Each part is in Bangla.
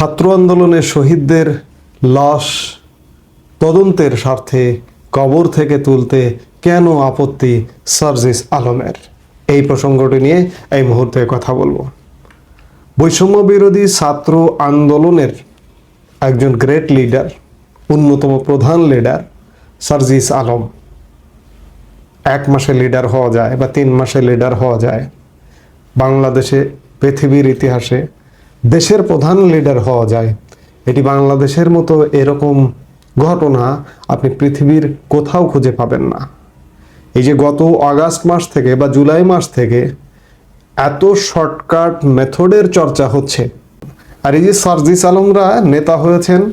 ছাত্র আন্দোলনের শহীদদের লাশ তদন্তের স্বার্থে কবর থেকে তুলতে কেন আপত্তি সার্জিস আলমের? এই প্রসঙ্গটি নিয়ে এই মুহূর্তে কথা বলব। বৈষম্য বিরোধী ছাত্র আন্দোলনের একজন গ্রেট লিডার অন্যতম প্রধান লিডার সার্জিস আলম। এক মাসে লিডার হওয়া যায় বা তিন মাসে লিডার হওয়া যায়। বাংলাদেশে, পৃথিবীর ইতিহাসে দেশের প্রধান লিডার হওয়া যায়। এটি বাংলাদেশের মতো এরকম ঘটনা আপনি পৃথিবীর কোথাও খুঁজে পাবেন না। এই যে গত আগস্ট মাস থেকে বা জুলাই মাস থেকে এত শর্টকাট মেথডের চর্চা হচ্ছে। আর এই যে সার্জিস আলমরা নেতা হয়েছেন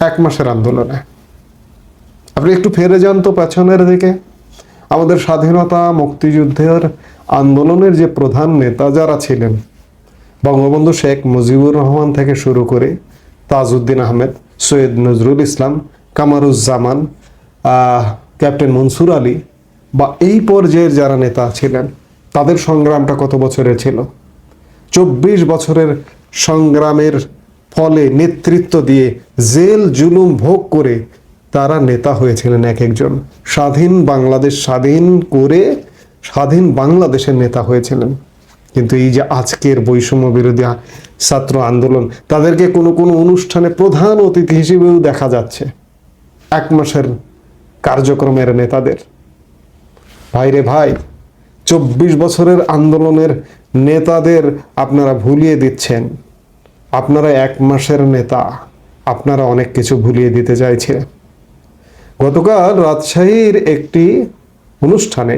এক মাসের আন্দোলনে। আপনি একটু ফিরে যান তো পেছনের দিকে। আমাদের স্বাধীনতা মুক্তিযুদ্ধের আন্দোলনের যে প্রধান নেতা যারা ছিলেন বঙ্গবন্ধু শেখ মুজিবুর রহমান থেকে শুরু করে তাজউদ্দিন আহমেদ, সৈয়দ নজরুল ইসলাম, কামারুজ্জামান ক্যাপ্টেন মনসুর আলী বা এই পর্যায়ের যারা নেতা ছিলেন, তাদের সংগ্রামটা কত বছরের ছিল? চব্বিশ বছরের সংগ্রামের ফলে নেতৃত্ব দিয়ে জেল জুলুম ভোগ করে তারা নেতা হয়েছিলেন এক একজন। স্বাধীন বাংলাদেশ স্বাধীন করে স্বাধীন বাংলাদেশের নেতা হয়েছিলেন। কিন্তু এই যে আজকের বৈষম্য বিরোধী ছাত্র আন্দোলন, তাদেরকে কোনো কোনো অনুষ্ঠানে প্রধান অতিথি হিসেবেও দেখা যাচ্ছে। এক মাসের কার্যক্রমের নেতাদের। ভাইরে ভাই, চব্বিশ বছরের আন্দোলনের নেতাদের আপনারা ভুলিয়ে দিচ্ছেন। আপনারা এক মাসের নেতা, আপনারা অনেক কিছু ভুলিয়ে দিতে চাইছে গতকাল রাজশাহীর একটি অনুষ্ঠানে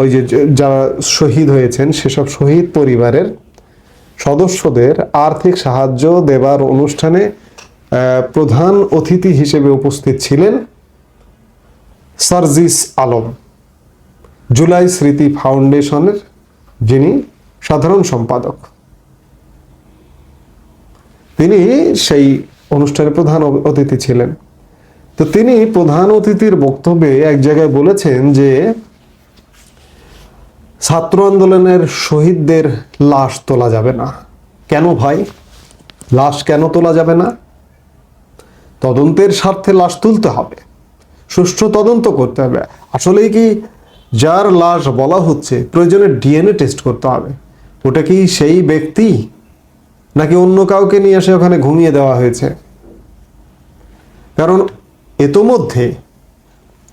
ওই যে যারা শহীদ হয়েছেন, সেসব শহীদ পরিবারের সদস্যদের আর্থিক সাহায্য দেবার অনুষ্ঠানে প্রধান অতিথি হিসেবে উপস্থিত ছিলেন সার্জিস আলম, জুলাই স্মৃতি ফাউন্ডেশনের যিনি সাধারণ সম্পাদক। তিনি সেই অনুষ্ঠানে প্রধান অতিথি ছিলেন। তো তিনি প্রধান অতিথির বক্তব্যে এক জায়গায় বলেছেন যে ছাত্র আন্দোলনের শহীদদের লাশ তোলা যাবে না। কেন ভাই? লাশ কেন তোলা যাবে না? তদন্তের স্বার্থে লাশ তুলতে হবে। সুষ্ঠু তদন্ত করতে হবে। আসলেই কি যার লাশ বলা হচ্ছে প্রয়োজনে ডিএনএ টেস্ট করতে হবে। ওটা কি সেই ব্যক্তি? নাকি অন্য কাউকে নিয়ে এসে ওখানে ঘুমিয়ে দেওয়া হয়েছে? কারণ এতোমধ্যে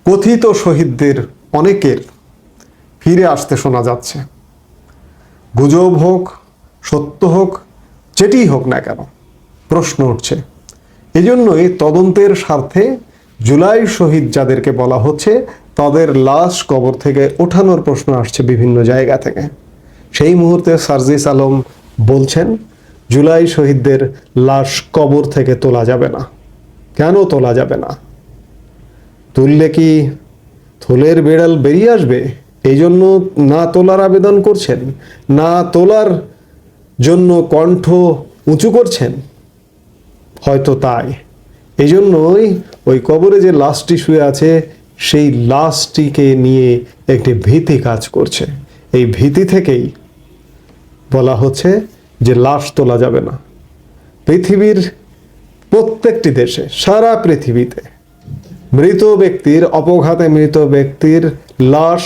কথিত শহীদদের অনেকের ফিরে আসতে শোনা যাচ্ছে। গুজব হোক, সত্য হোক যেটিই হোক না কেন, প্রশ্ন উঠছে। এই জন্যই তদন্তের স্বার্থে জুলাই শহীদ যাদেরকে বলা হচ্ছে, তাদের লাশ কবর থেকে ওঠানোর প্রশ্ন আসছে বিভিন্ন জায়গা থেকে। সেই মুহূর্তে সার্জিস আলম বলছেন, জুলাই শহীদদের লাশ কবর থেকে তোলা যাবে না। কেন তোলা যাবে না? তুললে কি থলের বেড়াল বেরিয়ে আসবে? এই জন্য না তোলার আবেদন করছেন, না তোলার জন্য কণ্ঠ উঁচু করছেন, হয়তো তাই। এই জন্যই ওই কবরে যে লাশটি শুয়ে আছে, সেই লাশটিকে নিয়ে একটি ভীতি কাজ করছে। এই ভীতি থেকেই বলা হচ্ছে যে লাশ তোলা যাবে না। পৃথিবীর প্রত্যেকটি দেশে, সারা পৃথিবীতে মৃত ব্যক্তির, অপঘাতে মৃত ব্যক্তির লাশ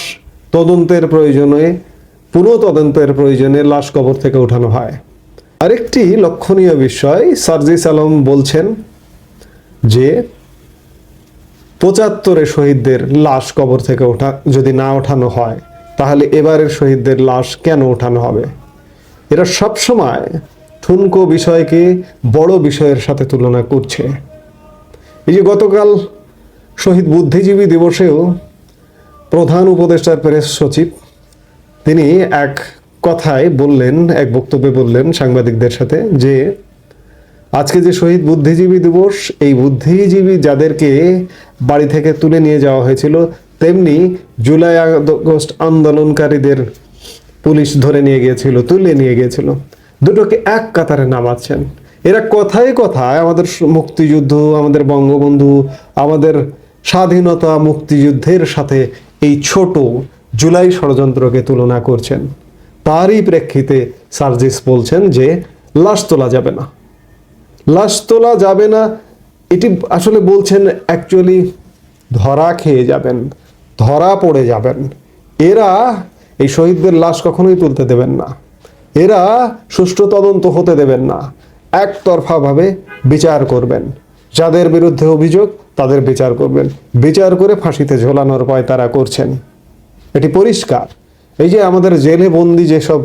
তদন্তের প্রয়োজনে, পুরো তদন্তের প্রয়োজনে লাশ কবর থেকে উঠানো হয়। আরেকটি লক্ষণীয় বিষয়, সার্জিস আলম বলছেন যে পঁচাত্তরে শহীদদের লাশ কবর থেকে ওঠা, যদি না ওঠানো হয়, তাহলে এবারের শহীদদের লাশ কেন ওঠানো হবে? এরা সবসময় ঠুনকো বিষয়কে বড় বিষয়ের সাথে তুলনা করছে। এই যে গতকাল শহীদ বুদ্ধিজীবী দিবসেও প্রধান উপদেষ্টার প্রেস সচিব, তিনি এক কথায় বললেন, এক বক্তব্যে বললেন সাংবাদিকদের সাথে যে, আজকে যে শহীদ বুদ্ধিজীবী দিবস, এই বুদ্ধিজীবী যাদেরকে বাড়ি থেকে তুলে নিয়ে যাওয়া হয়েছিল, তেমনি জুলাই আগস্ট আন্দোলনকারীদের পুলিশ ধরে নিয়ে গিয়েছিল, তুলে নিয়ে গিয়েছিল। দুটোকে এক কাতারে নামাচ্ছেন। এরা কথায় কথায় আমাদের মুক্তিযুদ্ধ, আমাদের বঙ্গবন্ধু, আমাদের স্বাধীনতা মুক্তিযুদ্ধের সাথে এই ছোট জুলাই ষড়যন্ত্রকে তুলনা করছেন। তারই প্রেক্ষিতে সার্জিস বলছেন যে লাশ তোলা যাবে না। লাশ তোলা যাবে না, এটি আসলে বলছেন অ্যাকচুয়ালি ধরা খেয়ে যাবেন, ধরা পড়ে যাবেন। এরা এই শহীদদের লাশ কখনোই তুলতে দেবেন না। এরা সুষ্ঠু তদন্ত হতে দেবেন না। একতরফাভাবে বিচার করবেন। যাদের বিরুদ্ধে অভিযোগ, তাদের বিচার করবেন। বিচার করে ফাঁসিতে ঝোলানোর পয় তারা করছেন। এটি পরিষ্কার। এই যে আমাদের জেলে বন্দি যেসব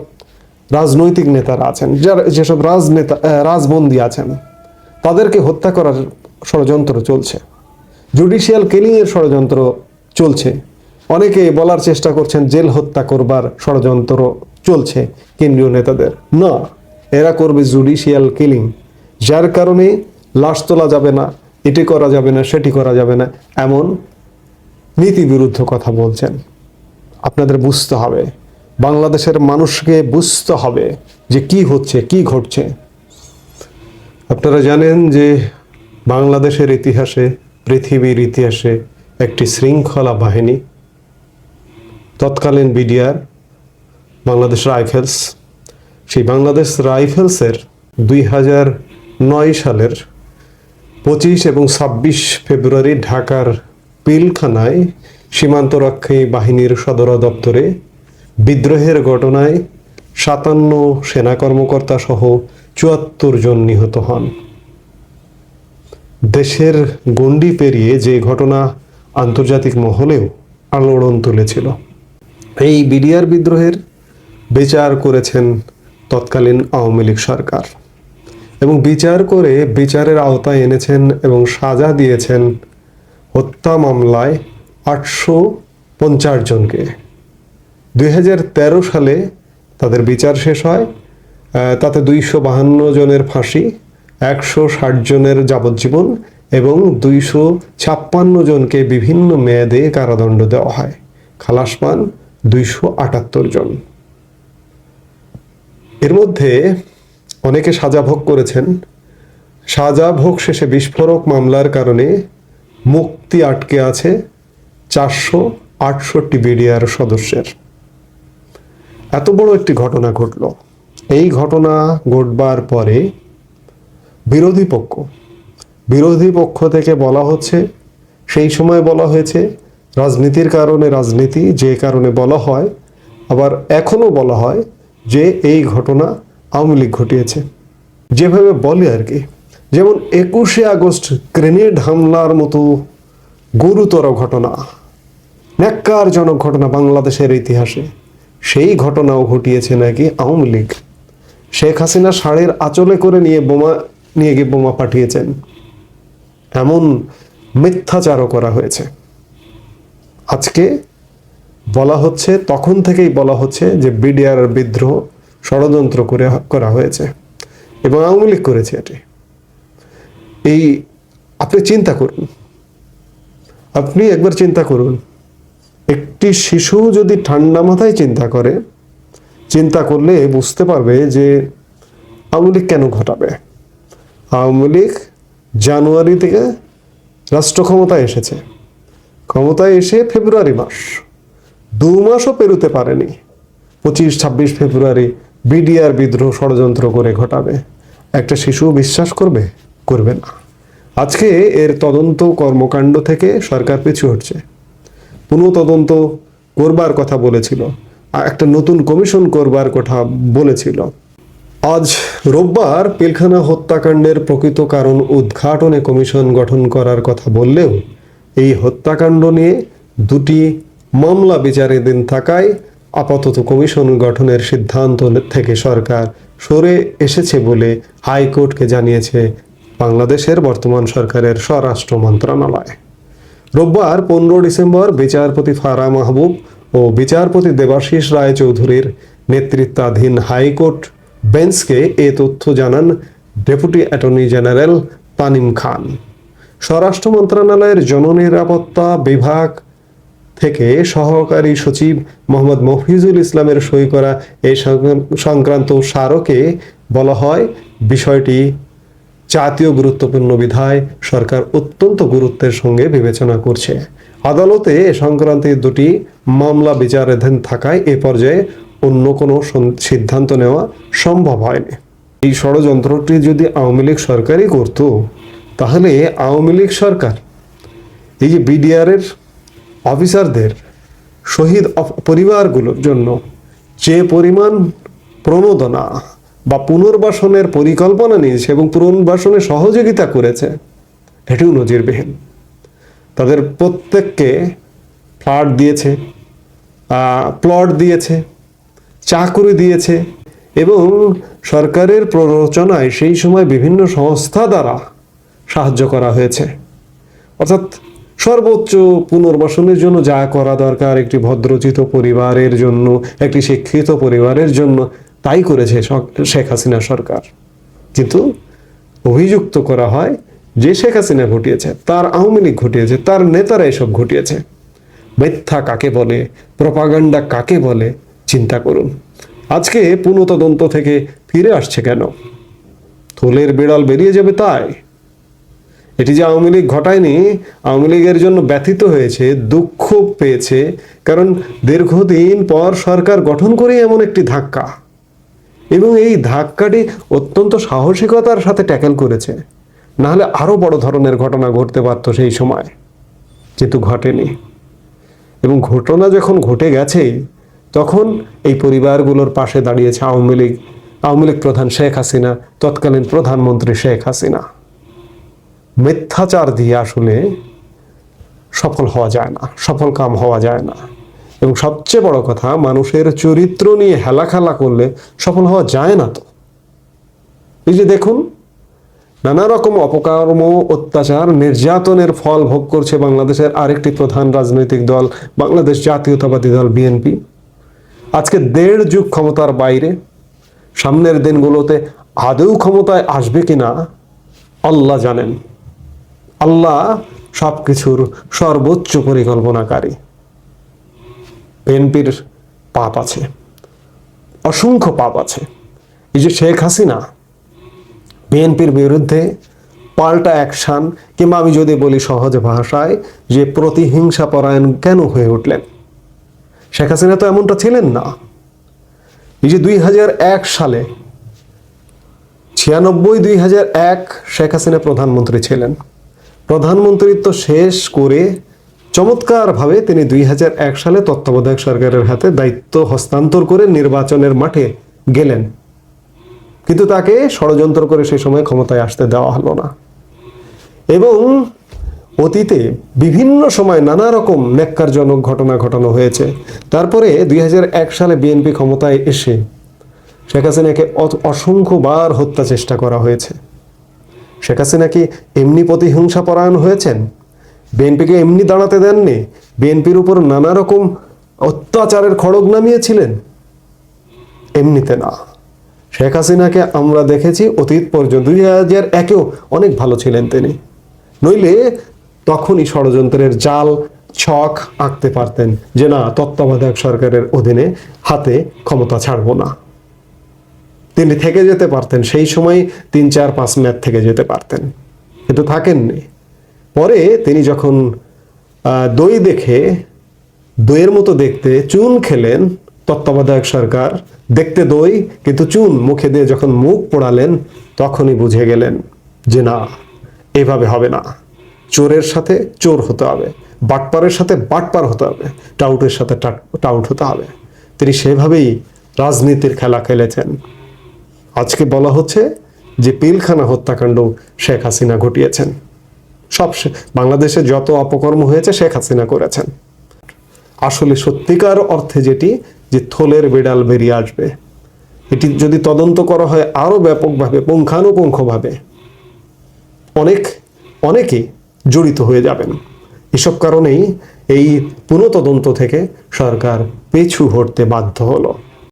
রাজনৈতিক নেতারা আছেন, যারা যেসব রাজনেতা রাজবন্দি আছেন, তাদেরকে হত্যা করার ষড়যন্ত্র চলছে। জুডিশিয়াল কিলিং এর ষড়যন্ত্র চলছে। অনেকে বলার চেষ্টা করছেন, জেল হত্যা করবার ষড়যন্ত্র চলছে কেন্দ্রীয় নেতাদের। না, এরা করবে জুডিশিয়াল কিলিং, যার কারণে লাশ তোলা যাবে না, এটি করা যাবে না, সেটি করা যাবে না, এমন নীতি বিরুদ্ধ কথা বলছেন। আপনাদের বুঝতে হবে, বাংলাদেশের মানুষকে বুঝতে হবে যে কি হচ্ছে, কি ঘটছে। আপনারা জানেন যে বাংলাদেশের ইতিহাসে, পৃথিবীর ইতিহাসে একটি শৃঙ্খলা বাহিনী, তৎকালীন বিডিআর, বাংলাদেশ রাইফেলস, সেই বাংলাদেশ রাইফেলসের দুই হাজার নয় সালের পঁচিশ এবং ছাব্বিশ ফেব্রুয়ারি ঢাকার পিলখানায় সীমান্তরক্ষী বাহিনীর সদর দপ্তরে বিদ্রোহের ঘটনায় সাতান্ন সেনা কর্মকর্তা সহ চুয়াত্তর জন নিহত হন। দেশের গণ্ডি পেরিয়ে যে ঘটনা আন্তর্জাতিক মহলেও আলোড়ন তুলেছিল। এই বিডিআর বিদ্রোহের বিচার করেছেন তৎকালীন আওয়ামী লীগ সরকার। এবং বিচার করে বিচারের আওতায় এনেছেন এবং সাজা দিয়েছেন হত্যা মামলায় আটশো পঞ্চাশ জনকে। দু হাজার তেরো সালে তাদের বিচার শেষ হয় তাতে দুইশো বাহান্ন জনের ফাঁসি, একশো ষাট জনের যাবজ্জীবন এবং দুইশো ছাপ্পান্ন জনকে বিভিন্ন মেয়াদে কারাদণ্ড দেওয়া হয়। খালাস পান দুইশো আটাত্তর জন। এর মধ্যে অনেকে সাজা ভোগ করেছেন। সাজা ভোগ শেষে বিস্ফোরক মামলার কারণে মুক্তি আটকে আছে চারশো আটষট্টি বিডিআর সদস্যের। এত বড় একটি ঘটনা ঘটল। এই ঘটনা ঘটবার পরে বিরোধী পক্ষ বিরোধী পক্ষ থেকে বলা হচ্ছে, সেই সময় বলা হয়েছে, রাজনীতির কারণে রাজনীতি, যে কারণে বলা হয়, আবার এখনও বলা হয় যে এই ঘটনা আওয়ামী লীগ ঘটিয়েছে। যেভাবে বলে আর কি, যেমন একুশে আগস্ট গ্রেনেড হামলার মতো গুরুতর ঘটনা, ন্যাক্কারজনক ঘটনা বাংলাদেশের ইতিহাসে, সেই ঘটনাও ঘটিয়েছে নাকি আওয়ামী লীগ। শেখ হাসিনা ষাঁড়ের আঁচলে করে নিয়ে বোমা, নিয়ে গিয়ে বোমা পাঠিয়েছেন। এমন মিথ্যাচারও করা হয়েছে। আজকে বলা হচ্ছে, তখন থেকেই বলা হচ্ছে যে বিডিআর বিদ্রোহ ষড়যন্ত্র করে করা হয়েছে এবং আওয়ামী লীগ করেছে এটি। এই, আপনি চিন্তা করুন। আপনি একবার চিন্তা করুন। একটি শিশু যদি ঠান্ডা মাথায় চিন্তা করে, চিন্তা করলে বুঝতে পারবে যে আওয়ামী লীগ কেন ঘটাবে। আওয়ামী লীগ জানুয়ারি থেকে রাষ্ট্র ক্ষমতায় এসেছে। ক্ষমতায় এসে ফেব্রুয়ারি মাস, দু মাসও পেরোতে পারেনি। পঁচিশ, ছাব্বিশ ফেব্রুয়ারি বিডিআর বিদ্রোহ ষড়যন্ত্র করে ঘটাবে। একটা শিশু বিশ্বাস করবে? করবে না। আজকে এর তদন্ত কর্মকাণ্ড থেকে সরকার পিছু হটছে। পুনঃ তদন্ত করবার কথা বলেছিল। একটা নতুন কমিশন করবার কথা বলেছিল। আজ রোববার পিলখানা হত্যাকাণ্ডের প্রকৃত কারণ উদ্ঘাটনে কমিশন গঠন করার কথা বললেও এই হত্যাকাণ্ড নিয়ে দুটি মামলা বিচারাধীন থাকায় আপাতত কমিশন গঠনের সিদ্ধান্ত থেকে সরকার সরে এসেছে বলে হাইকোর্টকে জানিয়েছে বাংলাদেশের বর্তমান সরকারের স্বরাষ্ট্র মন্ত্রণালয়। রোববার পনেরো ডিসেম্বর বিচারপতি ফারা মাহবুব ও বিচারপতি দেবাশিস রায় চৌধুরীর নেতৃত্বাধীন হাইকোর্ট বেঞ্চকে এ তথ্য জানান deputy attorney general Tanim Khan. স্বরাষ্ট্র মন্ত্রণালয়ের জননিরাপত্তা বিভাগ থেকে সহকারী সচিব মোহাম্মদ মফিজুল ইসলামের সই করা এই সংক্রান্ত- স্মারকে বলা হয়। বিষয়টি জাতীয় গুরুত্বপূর্ণ বিধায় সরকার অত্যন্ত গুরুত্বের সঙ্গে বিবেচনা করছে। আদালতে এ সংক্রান্ত দুটি মামলা বিচারাধীন থাকায় এ পর্যায়ে অন্য কোনো সিদ্ধান্ত নেওয়া সম্ভব হয়নি। এই ষড়যন্ত্রটি যদি আওয়ামী লীগ সরকারই করতো, তাহলে আওয়ামী লীগ সরকার, এই যে বিডিআরের অফিসারদের শহীদ পরিবারগুলোর জন্য যে পরিমাণ প্রণোদনা বা পুনর্বাসনের পরিকল্পনা নিয়েছে এবং পুনর্বাসনে সহযোগিতা করেছে এটিও নজিরবিহীন। তাদের প্রত্যেককে ফ্ল্যাট দিয়েছে প্লট দিয়েছে, চাকরি দিয়েছে এবং সরকারের প্ররোচনায় সেই সময় বিভিন্ন সংস্থা দ্বারা সাহায্য করা হয়েছে। অর্থাৎ সর্বোচ্চ পুনর্বাসনের জন্য যা করা দরকার, একটি ভদ্রচিত পরিবারের জন্য, একটি শিক্ষিত পরিবারের জন্য, তাই করেছে শেখ হাসিনা সরকার। কিন্তু অভিযুক্ত করা হয় যে শেখ হাসিনা ঘটিয়েছে, তার আওয়ামী লীগ ঘটিয়েছে, তার নেতারা এসব ঘটিয়েছে। মিথ্যা কাকে বলে, প্রপাগান্ডা কাকে বলে, চিন্তা করুন। আজকে পুনঃতদন্ত থেকে ফিরে আসছে কেন? থলের বিড়াল বেরিয়ে যাবে তাই? এটি যে আওয়ামী লীগ ঘটায়নি, আওয়ামী লীগের জন্য ব্যথিত হয়েছে, দুঃখ পেয়েছে, কারণ দীর্ঘদিন পর সরকার গঠন করে এমন একটি ধাক্কা। এবং এই ধাক্কাটি অত্যন্ত সাহসিকতার সাথে ট্যাকেল করেছে। নাহলে আরও বড় ধরনের ঘটনা ঘটতে পারত সেই সময় কিন্তু ঘটেনি। এবং ঘটনা যখন ঘটে গেছে, তখন এই পরিবারগুলোর পাশে দাঁড়িয়েছে আওয়ামী লীগ আওয়ামী লীগ প্রধান শেখ হাসিনা, তৎকালীন প্রধানমন্ত্রী শেখ হাসিনা। মিথ্যাচার দিয়ে আসলে সফল হওয়া যায় না, সফল কাম হওয়া যায় না। এবং সবচেয়ে বড় কথা, মানুষের চরিত্র নিয়ে হেলাখেলা করলে সফল হওয়া যায় না তো। এই যে দেখুন, নানা রকম অপকর্ম, অত্যাচার, নির্যাতনের ফল ভোগ করছে বাংলাদেশের আরেকটি প্রধান রাজনৈতিক দল, বাংলাদেশ জাতীয়তাবাদী দল বিএনপি আজকে দেড় যুগ ক্ষমতার বাইরে, সামনের দিনগুলোতে আদৌ ক্ষমতায় আসবে কিনা, আল্লাহ জানেন। আল্লাহ সবকিছুর সর্বোচ্চ পরিকল্পনাকারী। বিএনপির পাপ আছে, অসংখ্য পাপ আছে। এই যে শেখ হাসিনা বিএনপির বিরুদ্ধে পাল্টা অ্যাকশন কিংবা আমি যদি বলি সহজ ভাষায় যে প্রতিহিংসা পরায়ণ কেন হয়ে উঠলেন? শেখ হাসিনা তো এমনটা ছিলেন না। এই যে দুই হাজার এক সালে ছিয়ানব্বই দুই শেখ হাসিনা প্রধানমন্ত্রী ছিলেন। প্রধানমন্ত্রিত্ব শেষ করে চমৎকারভাবে তিনি দুই সালে তত্ত্বাবধায়ক সরকারের হাতে দায়িত্ব হস্তান্তর করে নির্বাচনের মাঠে গেলেন। কিন্তু তাকে ষড়যন্ত্র করে সেই সময় ক্ষমতায় আসতে দেওয়া হলো না। এবং অতীতে বিভিন্ন সময় নানা রকম ন্যাক্কারজনক ঘটনা ঘটানো হয়েছে। তারপরে দুই হাজার এক সালে বিএনপি ক্ষমতায় এসে শেখ হাসিনাকে অসংখ্যবার হত্যা চেষ্টা করা হয়েছে। শেখ হাসিনা কি এমনি প্রতিহিংসা পরায়ণ হয়েছেন? বিএনপিকে এমনি দাঁড়াতে দেননি? বিএনপির উপর নানা রকম অত্যাচারের খড়গ নামিয়েছিলেন? এমনিতে না। শেখ হাসিনাকে আমরা দেখেছি অতীত পর্যন্ত, দুই হাজার একেও অনেক ভালো ছিলেন তিনি। নইলে তখনই ষড়যন্ত্রের জাল, ছক আঁকতে পারতেন যে না, তত্ত্বাবধায়ক সরকারের অধীনে হাতে ক্ষমতা ছাড়বো না। তিনি থেকে যেতে পারতেন, সেই সময় তিন, চার, পাঁচ ম্যাচ থেকে যেতে পারতেন। কিন্তু থাকেননি। পরে তিনি যখন দই দেখে, দইয়ের মতো দেখতে চুন খেলেন তত্ত্বাবধায়ক সরকার, দেখতে দই, কিন্তু চুন মুখে দিয়ে যখন মুখ পোড়ালেন, তখনই বুঝে গেলেন যে না, এভাবে হবে না। চোরের সাথে চোর হতে হবে, বাটপারের সাথে বাটপার হতে হবে, টাউটের সাথে টাউট হতে হবে। তিনি সেভাবেই রাজনীতির খেলা খেলেছেন। আজকে বলা হচ্ছে যে পিলখানা হত্যাকাণ্ড শেখ হাসিনা ঘটিয়েছেন। সব বাংলাদেশে যত অপকর্ম হয়েছে শেখ হাসিনা করেছেন। আসলে সত্যিকার অর্থে যেটি, যে থলের বেড়াল বেরিয়ে আসবে। এটি যদি তদন্ত করা হয় আরও ব্যাপকভাবে, পুঙ্খানুপুঙ্খভাবে, অনেক অনেকে জড়িত হয়ে যাবেন। এসব কারণেই এই পুনঃতদন্ত থেকে সরকার পিছু হটতে বাধ্য হলো।